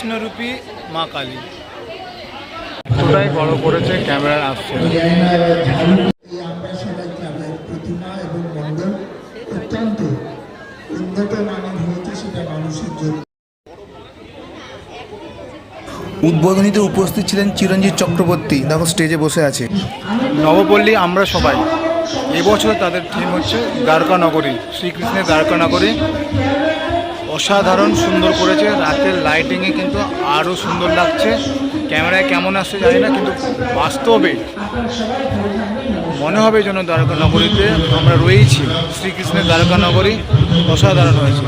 কৃষ্ণরূপী মা কালী। এতটাই বড় করেছে ক্যামেরা আসছে না। এই আমরা সবাই ক্লাবের প্রতিমা এবং মণ্ডল অত্যন্ত উন্নত মানের হয়েছে সেটা মানুষের জন্য উদ্বোধনীতে উপস্থিত ছিলেন চিরঞ্জিত চক্রবর্তী। দেখো স্টেজে বসে আছে। নবপল্লী আমরা সবাই। এবছর তাদের থিম হচ্ছে দ্বারকা নগরী শ্রীকৃষ্ণের দ্বারকা নগরী অসাধারণ সুন্দর করেছে। রাতের লাইটিংয়ে কিন্তু আরও সুন্দর লাগছে। ক্যামেরায় কেমন আসছে জানি না, কিন্তু বাস্তবে মনে হবে যেন দ্বারকা নগরীতে আমরা রয়েছি। শ্রীকৃষ্ণের দ্বারকা নগরী অসাধারণ হয়েছে।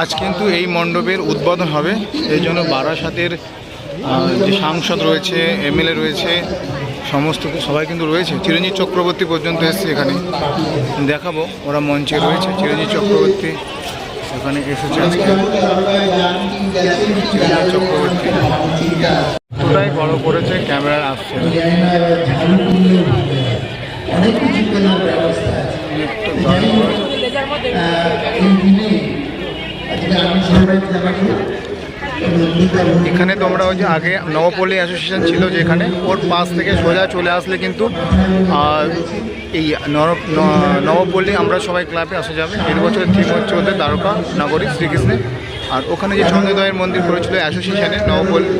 আজ কিন্তু এই মণ্ডপের উদ্বোধন হবে। এই জন্য বারাসাতের যে সাংসদ রয়েছে, এমএলএ রয়েছে, সমস্ত সবাই কিন্তু রয়েছে। চিরঞ্জিত চক্রবর্তী পর্যন্ত এসছে এখানে। দেখাবো, ওরা মঞ্চে রয়েছে। চিরঞ্জিত চক্রবর্তী এখানে এসেছে চক্রবর্তী। এতটাই বড় করেছে ক্যামেরার আসছে? আমি সবাই এখানে তোমরা ওই যে আগে নবপল্লী অ্যাসোসিয়েশন ছিল যেখানে, ওর পাশ থেকে সোজা চলে আসলে কিন্তু এই নবপল্লী আমরা সবাই ক্লাবে আসা যাবে। এর বছরের থিম হচ্ছে ওদের দ্বারকা নগরী শ্রীকৃষ্ণের আর ওখানে যে চন্দ্রদয়ের মন্দির করেছিল অ্যাসোসিয়েশনে, নবপল্লী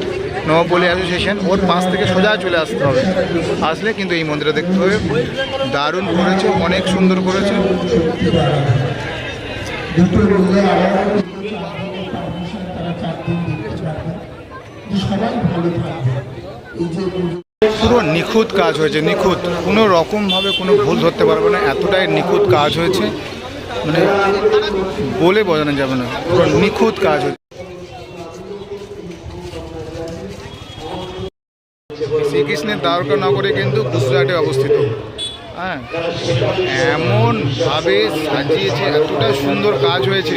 নবপল্লী অ্যাসোসিয়েশন, ওর পাশ থেকে সোজা চলে আসতে হবে। আসলে কিন্তু এই মন্দিরে দেখতে হবে, দারুণ করেছে, অনেক সুন্দর করেছে। পুরো নিখুঁত কাজ হয়েছে, নিখুঁত। কোনো রকমভাবে কোনো ভুল ধরতে পারবে না, এতটাই নিখুঁত কাজ হয়েছে। মানে বলে বোঝানো যাবে না, পুরো নিখুঁত কাজ হয়েছে। শ্রীকৃষ্ণের দ্বারকা নগরে কিন্তু গুজরাটে অবস্থিত। হ্যাঁ এমনভাবে সাজিয়েছে, এতটাই সুন্দর কাজ হয়েছে।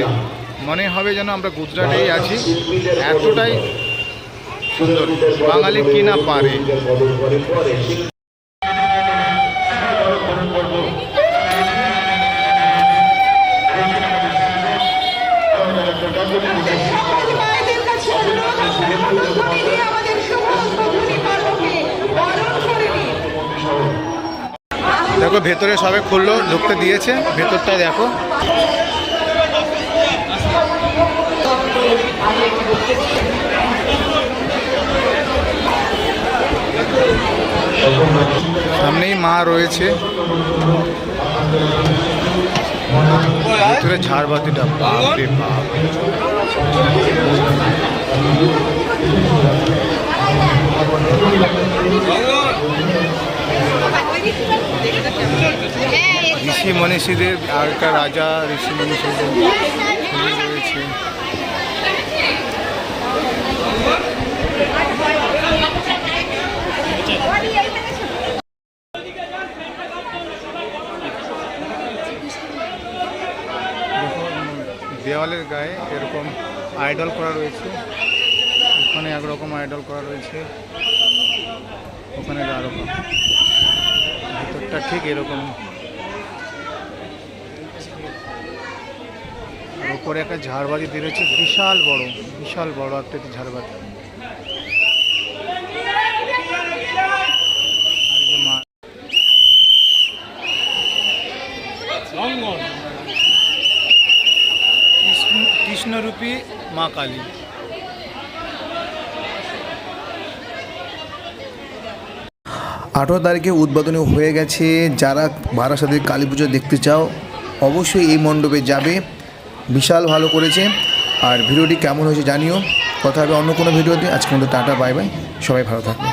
মনে হবে যেন আমরা গুজরাটেই আছি। এতটাই সুন্দর। বাঙালি কি না পারে? দেখো ভেতরে সবে খুললো ঢুকতে দিয়েছে ভেতরটা দেখো। মা রয়েছে। ভিতরে ঝাড়বাতিটা বাপরে বাপ। ঋষি মনীষীদের আগেকার রাজা ঋষি মনীষীদের। রয়েছে দেখো, দেওয়ালের গায়ে এরকম আইডল করা রয়েছে। ওখানে একরকম আইডল করা রয়েছে। ওখানে আরকম ভিতরটা ঠিক এরকম। ওপরে একটা ঝাড়বাতি দিয়েছে বিশাল বড় বিশাল বড় একটা ঝাড়বাতি আর এই যে মা কৃষ্ণ কৃষ্ণরূপী মা কালী। আঠেরো তারিখে উদ্বোধনী হয়ে গেছে। যারা বারাসাতের কালী পুজো দেখতে চাও, অবশ্যই এই মণ্ডপে যাবে। বিশাল ভালো করেছে। আর ভিডিওটি কেমন হয়েছে জানিও। কথা হবে অন্য কোনো ভিডিওতে। আজকে মতো টাটা, বাই বাই। সবাই ভালো থাকবে